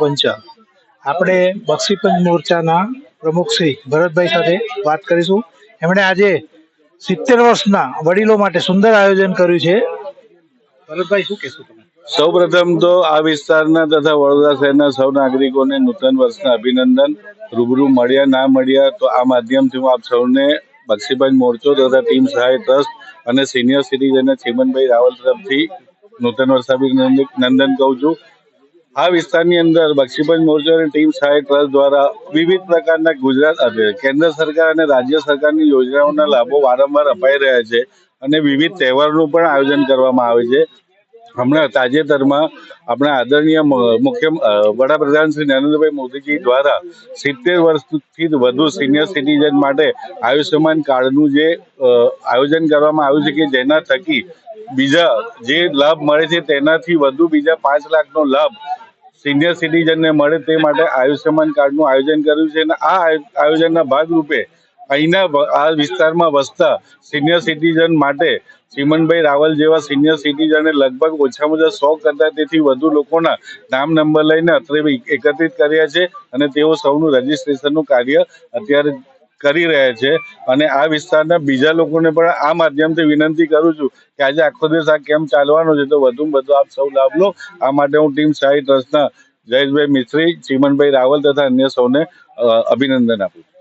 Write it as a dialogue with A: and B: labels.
A: પંચ આપણે બક્ષીપંચ મોરચાના પ્રમુખ શ્રી ભરતભાઈ સાથે વાત કરીશું. એમણે આજે સિત્તેર વર્ષના વડીલો માટે સુંદર આયોજન કર્યું છે. ભરતભાઈ, શું કહેશું તમે?
B: સૌ પ્રથમ તો આ વિસ્તારના તથા વડોદરા શહેરના સૌ નાગરિકોને નૂતન વર્ષના અભિનંદન. રૂબરૂ મળ્યા, ના મળ્યા, તો આ માધ્યમથી હું આપ સૌને બક્ષીભાઈ મોરચો તથા ટીમ સહાય ટ્રસ્ટ અને સિનિયર સિટીઝન ચીમનભાઈ રાવલ તરફથી નૂતન વર્ષાભિનંદન કહું છું. આ વિસ્તારની અંદર બક્ષીપંચ મોરચાની ટીમ સહાય ટ્રસ્ટ દ્વારા વિવિધ પ્રકારના ગુજરાત કેન્દ્ર સરકાર અને રાજ્ય સરકારની યોજનાઓના લાભો વારંવાર અપાઈ રહ્યા છે અને વિવિધ તહેવારનું પણ આયોજન કરવામાં આવે છે. હમણાં તાજેતરમાં આપણા આદરણીય મુખ્ય વડાપ્રધાન શ્રી નરેન્દ્રભાઈ મોદીજી દ્વારા સિત્તેર વર્ષથી વધુ સિનિયર સિટીઝન માટે આયુષ્યમાન કાર્ડનું જે આયોજન કરવામાં આવ્યું છે કે જેના થકી બીજા જે લાભ મળે છે તેનાથી વધુ બીજા પાંચ લાખનો લાભ સિનિયર સિટીઝનને મળે તે માટે આયુષ્યમાન કાર્ડનું આયોજન કર્યું છે અને આ આયો- આયોજનના ભાગરૂપે અહીંના આ વિસ્તારમાં વસતા સિનિયર સિટીઝન માટે ચીમનભાઈ રાવલ જેવા સિનિયર સિટીઝને લગભગ ઓછામાં ઓછા સો કરતા તેથી વધુ લોકોના નામ નંબર લઈને અત્રે એકત્રિત કર્યા છે અને તેઓ સૌનું રજીસ્ટ્રેશનનું કાર્ય અત્યારે કરી રહ્યા છે અને આ વિસ્તારના બીજા લોકોને પણ આ માધ્યમથી વિનંતી કરું છું કે આજે આખો દિવસ આ કેમ્પ ચાલવાનો છે તો વધુમાં વધુ આપ સૌ લાભ લો. આ માટે હું ટીમ સાઈ ટ્રસ્ટના જયેશભાઈ મિસ્ત્રી ચીમનભાઈ રાવલ તથા અન્ય સૌને અભિનંદન આપું છું.